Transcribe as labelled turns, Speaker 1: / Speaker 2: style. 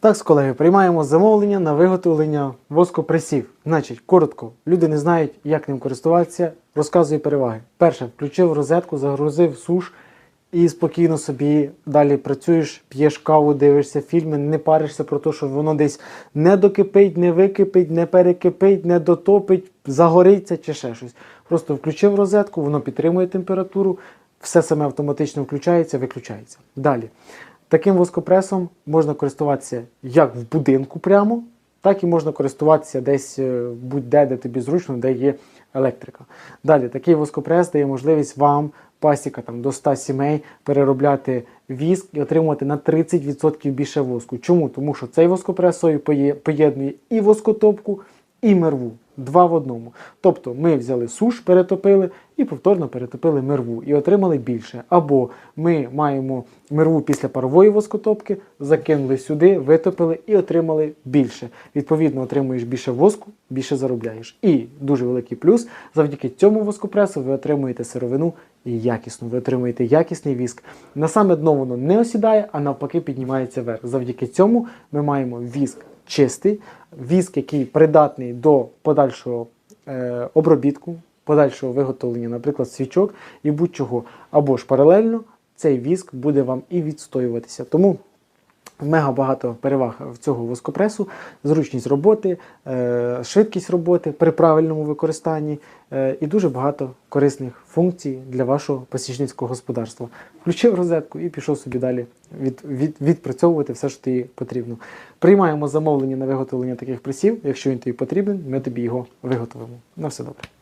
Speaker 1: Так, колеги, приймаємо замовлення на виготовлення воскопресів. Значить, коротко, люди не знають, як ним користуватися. Розказую переваги. Перше, включив розетку, загрузив суш і спокійно собі далі працюєш, п'єш каву, дивишся фільми, не паришся про те, що воно десь не докипить, не википить, не перекипить, не дотопить, загориться чи ще щось. Просто включив розетку, воно підтримує температуру, все саме автоматично включається, виключається. Далі. Таким воскопресом можна користуватися як в будинку прямо, так і можна користуватися десь е, будь-де, де тобі зручно, де є електрика. Далі, такий воскопрес дає можливість вам, пасіка там, до 100 сімей, переробляти віск і отримувати на 30% більше воску. Чому? Тому що цей воскопрес поєднує і воскотопку, і мерву. Два в одному. Тобто ми взяли суш, перетопили і повторно перетопили мерву і отримали більше. Або ми маємо мерву після парової воскотопки, закинули сюди, витопили і отримали більше. Відповідно, отримуєш більше воску, більше заробляєш. І дуже великий плюс, завдяки цьому воскопресу ви отримуєте сировину і якісну. Ви отримуєте якісний віск. На саме дно воно не осідає, а навпаки піднімається вверх. Завдяки цьому ми маємо віск чистий, віск, який придатний до подальшого е, обробітку, подальшого виготовлення, наприклад, свічок і будь-чого. Або ж паралельно цей віск буде вам і відстоюватися. Тому мега багато переваг в цього воскопресу, зручність роботи, е, швидкість роботи при правильному використанні е, і дуже багато корисних функцій для вашого пасічницького господарства. Включив розетку і пішов собі далі від, від, відпрацьовувати все, що тобі потрібно. Приймаємо замовлення на виготовлення таких пресів. Якщо він тобі потрібен, ми тобі його виготовимо. На все добре.